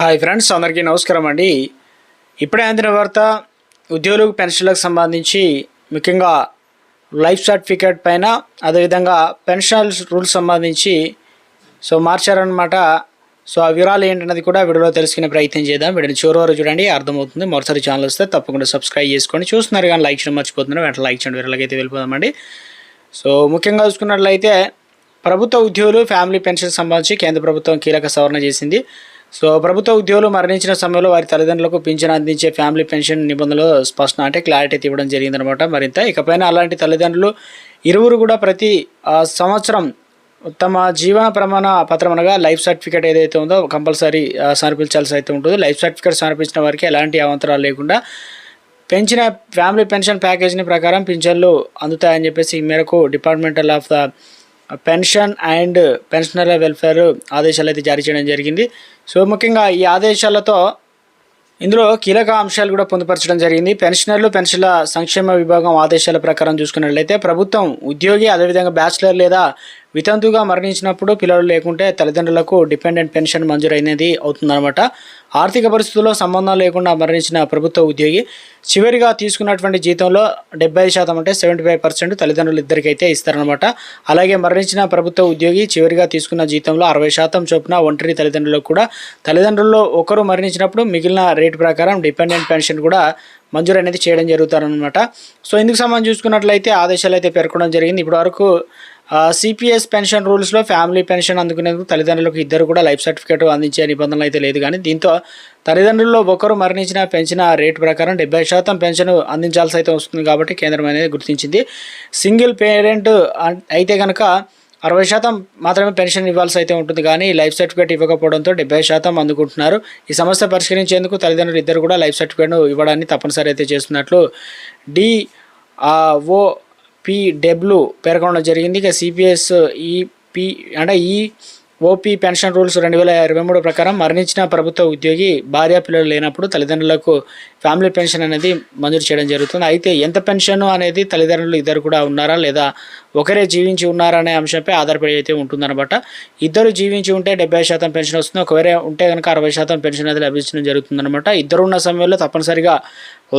Hi friends అందరికీ నమస్కారం అండి. ఇప్పుడే అందిన వార్త ఉద్యోగులకు పెన్షన్లకు సంబంధించి ముఖ్యంగా లైఫ్ సర్టిఫికేట్ పైన అదేవిధంగా పెన్షన్ రూల్స్ సంబంధించి సో మార్చారనమాట సో ఆ వివరాలు ఏంటన్నది కూడా వీడియోలో తెలుసుకునే ప్రయత్నం చేద్దాం. వీడిని చివరి వరకు చూడండి అర్థమవుతుంది. మరోసారి ఛానల్ వస్తే తప్పకుండా సబ్స్క్రైబ్ చేసుకోండి చూస్తున్నారు కానీ లైక్ చేయడం మర్చిపోతున్నారు వెంటనే లైక్ చేయండి. వీళ్ళకైతే వెళ్ళిపోదామండి. సో ముఖ్యంగా చూసుకున్నట్లయితే ప్రభుత్వ ఉద్యోగులు ఫ్యామిలీ పెన్షన్ సంబంధించి కేంద్ర ప్రభుత్వం కీలక సవరణ చేసింది. సో ప్రభుత్వ ఉద్యోగులు మరణించిన సమయంలో వారి తల్లిదండ్రులకు పింఛన్ అందించే ఫ్యామిలీ పెన్షన్ నిబంధనలు స్పష్టం అంటే క్లారిటీ ఇవ్వడం జరిగిందనమాట మరింత ఇకపైన అలాంటి తల్లిదండ్రులు ఇరువురు కూడా ప్రతి సంవత్సరం తమ జీవన ప్రమాణ పత్రం అనగా లైఫ్ సర్టిఫికేట్ ఏదైతే ఉందో కంపల్సరీ సమర్పించాల్సి అయితే ఉంటుందో. లైఫ్ సర్టిఫికేట్ సమర్పించిన వారికి ఎలాంటి అవంతరాలు లేకుండా పెంచిన ఫ్యామిలీ పెన్షన్ ప్యాకేజీని ప్రకారం పింఛన్లు అందుతాయని చెప్పేసి ఈ మేరకు departmental of the pension and pensioner welfare ఆదేశాలు అయితే జారీ చేయడం జరిగింది. సో ముఖ్యంగా ఈ ఆదేశాలతో ఇందులో కీలక అంశాలు కూడా పొందుపరచడం జరిగింది. పెన్షనర్లు పెన్షన్ల సంక్షేమ విభాగం ఆదేశాల ప్రకారం చూసుకున్నట్లయితే ప్రభుత్వం ఉద్యోగి అదేవిధంగా బ్యాచిలర్ లేదా వితంతుగా మరణించినప్పుడు పిల్లలు లేకుంటే తల్లిదండ్రులకు డిపెండెంట్ పెన్షన్ మంజూరైనది అవుతుందన్నమాట. ఆర్థిక పరిస్థితుల్లో సంబంధం లేకుండా మరణించిన ప్రభుత్వ ఉద్యోగి చివరిగా తీసుకున్నటువంటి జీతంలో డెబ్బై శాతం అంటే సెవెంటీ ఫైవ్ పర్సెంట్ తల్లిదండ్రులు ఇద్దరికైతే ఇస్తారనమాట అలాగే మరణించిన ప్రభుత్వ ఉద్యోగి చివరిగా తీసుకున్న జీతంలో అరవై శాతం చొప్పున ఒంటరి తల్లిదండ్రులకు కూడా తల్లిదండ్రుల్లో ఒకరు మరణించినప్పుడు మిగిలిన రేటు ప్రకారం డిపెండెంట్ పెన్షన్ కూడా మంజూరు అనేది చేయడం జరుగుతారనమాట సో ఇందుకు సంబంధించి చూసుకున్నట్లయితే ఆదేశాలు అయితే పేర్కొనడం జరిగింది. ఇప్పటి వరకు సిపిఎస్ పెన్షన్ రూల్స్లో ఫ్యామిలీ పెన్షన్ అందుకునేందుకు తల్లిదండ్రులకు ఇద్దరు కూడా లైఫ్ సర్టిఫికేట్ అందించే నిబంధనలు అయితే లేదు. కానీ దీంతో తల్లిదండ్రుల్లో ఒకరు మరణించిన పెంచిన రేటు ప్రకారం డెబ్బై శాతం పెన్షన్ అందించాల్సి అయితే వస్తుంది కాబట్టి కేంద్రం అనేది గుర్తించింది. సింగిల్ పేరెంట్ అయితే కనుక అరవై శాతం మాత్రమే పెన్షన్ ఇవ్వాల్సి అయితే ఉంటుంది. కానీ లైఫ్ సర్టిఫికేట్ ఇవ్వకపోవడంతో డెబ్బై శాతం అందుకుంటున్నారు. ఈ సమస్య పరిష్కరించేందుకు తల్లిదండ్రులు ఇద్దరు కూడా లైఫ్ సర్టిఫికేట్ ఇవ్వడాన్ని తప్పనిసరి అయితే చేస్తున్నట్లు డి ఓ పీడబ్ల్యూ పేర్కొనడం జరిగింది. ఇక సిపిఎస్ ఈపి అంటే ఈ ఓపీ పెన్షన్ రూల్స్ రెండు వేల ఇరవై మూడు ప్రకారం మరణించిన ప్రభుత్వ ఉద్యోగి భార్య పిల్లలు లేనప్పుడు తల్లిదండ్రులకు ఫ్యామిలీ పెన్షన్ అనేది మంజూరు చేయడం జరుగుతుంది. అయితే ఎంత పెన్షన్ అనేది తల్లిదండ్రులు ఇద్దరు కూడా ఉన్నారా లేదా ఒకరే జీవించి ఉన్నారా అనే అంశంపై ఆధారపడి అయితే ఉంటుందన్నమాట. ఇద్దరు జీవించి ఉంటే డెబ్బై శాతం పెన్షన్ వస్తుంది. ఒకవేళ ఉంటే కనుక అరవై శాతం పెన్షన్ అనేది లభించడం జరుగుతుందన్నమాట. ఇద్దరు ఉన్న సమయంలో తప్పనిసరిగా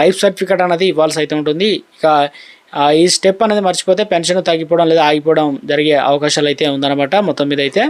లైఫ్ సర్టిఫికేట్ అనేది ఇవ్వాల్సి అయితే ఉంటుంది. ఇక ఈ స్టెప్ అనేది మర్చిపోతే పెన్షన్ తగ్గిపోవడం లేదా ఆగిపోవడం జరిగే అవకాశాలు అయితే ఉందన్నమాట. మొత్తం మీద అయితే